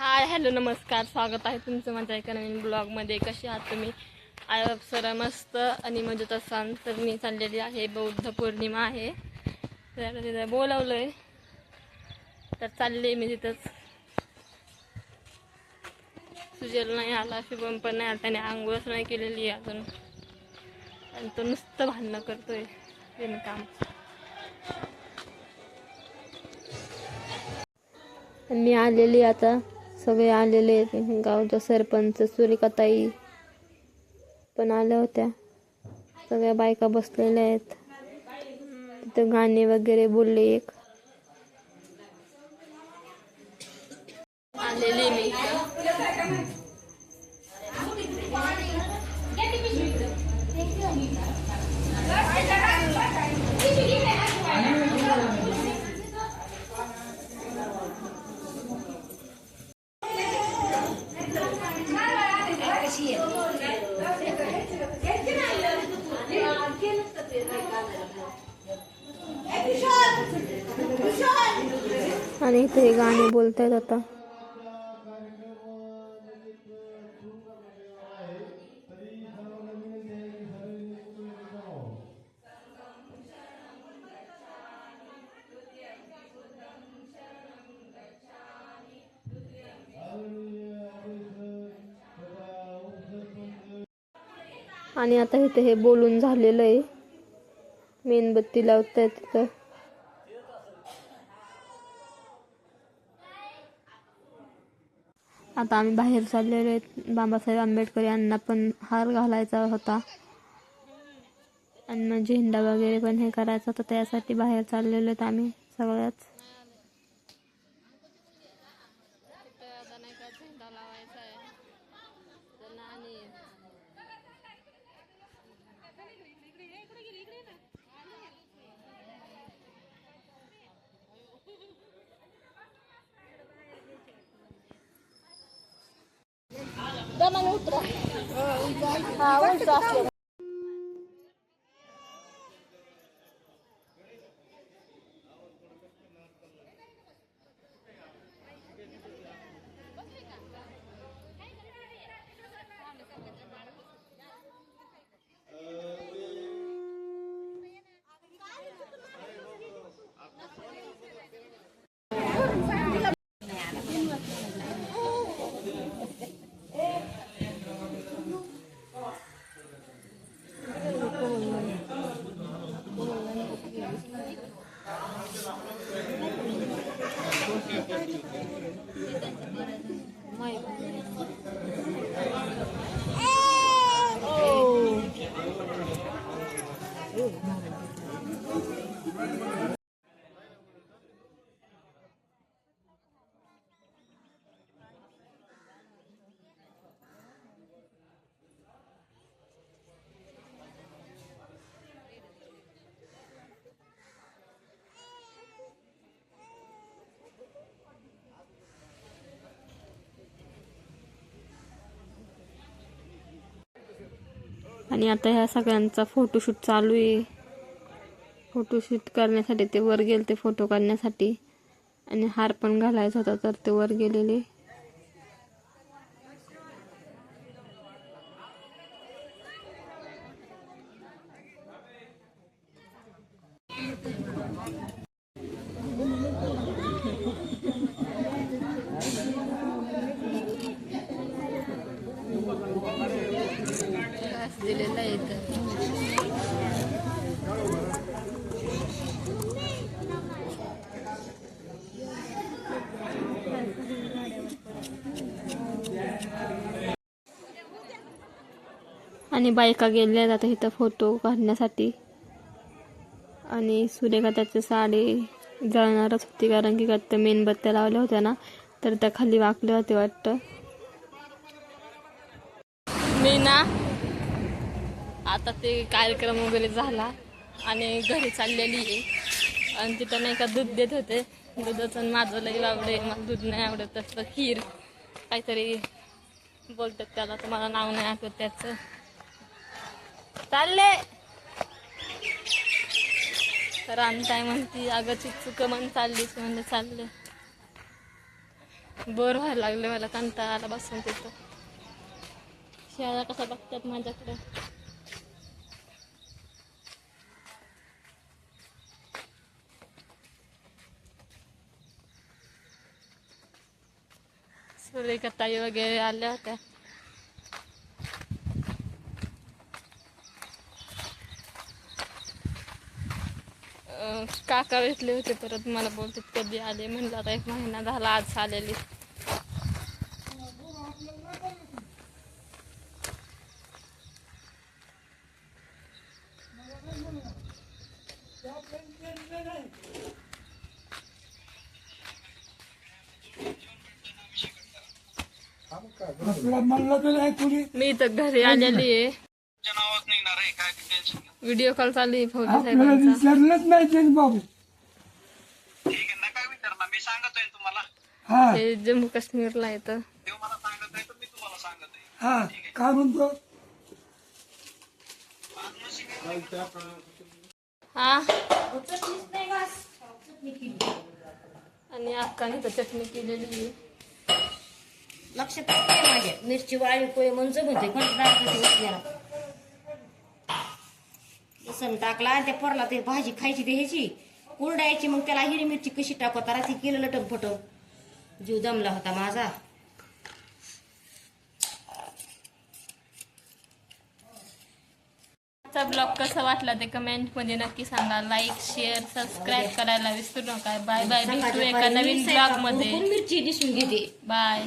Hi hello नमस्कार. स्वागत आहे तुमचं माझ्या एका नवीन ब्लॉगमध्ये. कसे आहात तुम्ही? आय सर मस्त आणि म्हणजे मजेत असाल तर मी चाललेली आहे. बौद्ध पौर्णिमा आहे. तर तिथं बोलावलं आहे तर चालले मी तिथंच. सुजल नाही आला शुभम पण नाही आला त्याने आंघोळच नाही केलेली आहे अजून. आणि तो नुसतं भांडणं करतोय विणकाम मी आलेली आता. सगळे आलेले आहेत. गावचा सरपंच सुरेखाताई पण आल्या होत्या. सगळ्या बायका बसलेल्या आहेत. तिथं गाणे वगैरे बोलले एक. आलेली मी. आणि इथे गाणे बोलतायत आता आणि आता इथे हे बोलून झालेलं आहे. मेणबत्ती लावतायत तिथं आता आम्ही बाहेर चाललेलो आहेत बाबासाहेब आंबेडकर यांना पण हार घालायचा होता. आणि झेंडा वगैरे पण हे करायचं होतं त्यासाठी बाहेर चाललेलो आहेत आम्ही सगळ्याच. dá uma outra. Ah, um うまい。आणि आता ह्या सगळ्यांचा फोटोशूट चालू आहे. फोटोशूट करण्यासाठी ते वर गेले ते फोटो काढण्यासाठी. आणि हार पण घालायचा होता तर ते वर गेलेले. दिलेला आहे आणि बायका गेल्या जातात इथं फोटो काढण्यासाठी. आणि सुरेखा त्याचे साडी जळणारच होती कारण की त्या मेणबत्त्या लावल्या होत्या ना तर त्या खाली वाकल्या होते वाटतं. मी ना आता ते कार्यक्रम वगैरे झाला आणि घरी चाललेली आहे. आणि तिथं नाही का दूध देत होते. दुधाचं माझं लई आवडे मला दूध नाही आवडत तसं खीर. काहीतरी बोलतात त्याला तर मला नाव नाही आठवत त्याचं. चालले. तर आणताय म्हणती अगं चुक मन चाललीच म्हणजे चालले. बोर व्हायला लागले मला कंटाळा आला बसून तिथं. शाळा कसा बघतात माझ्याकडे? ताई वगैरे आल्या होत्या काका भेटले होते परत मला बोलतात कधी आले म्हणलं आता एक महिना झाला आज आलेली तुला म्हणलं तर नाही कुणी. मी तर घरी आलेली आहे. व्हिडिओ कॉल चालू आहे फौजी आपल्याला साहेबांचा. विचारलंच नाही त्यांनी बाबू. ठीक आहे नका विचारणार मी तुम्हाला. हा. हे जम्मू काश्मीरला येतं देव मला सांगत आहे तर मी तुम्हाला सांगत आहे. हा काय म्हणतो? हा? आणि अक्काने तर चटणी केलेली आहे. लक्षात नाही माझ्या मिरची वाळी पोहे म्हणजे म्हणते कंटाळा लसण टाकला त्या परला ते भाजी खायची ते ह्याची कुरडायची मग त्याला हिरवी मिरची कशी टाकू? तारा ती केलं लटक फटक. जीव दमला होता माझा. आजचा ब्लॉग कसा वाटला ते कमेंटमध्ये नक्की सांगा. लाईक शेअर सबस्क्राईब करायला विसरू नका. बाय बाय भेटू एका नवीन स्वयंपाक ब्लॉगमध्ये. करून मिरची दिसून घेते. बाय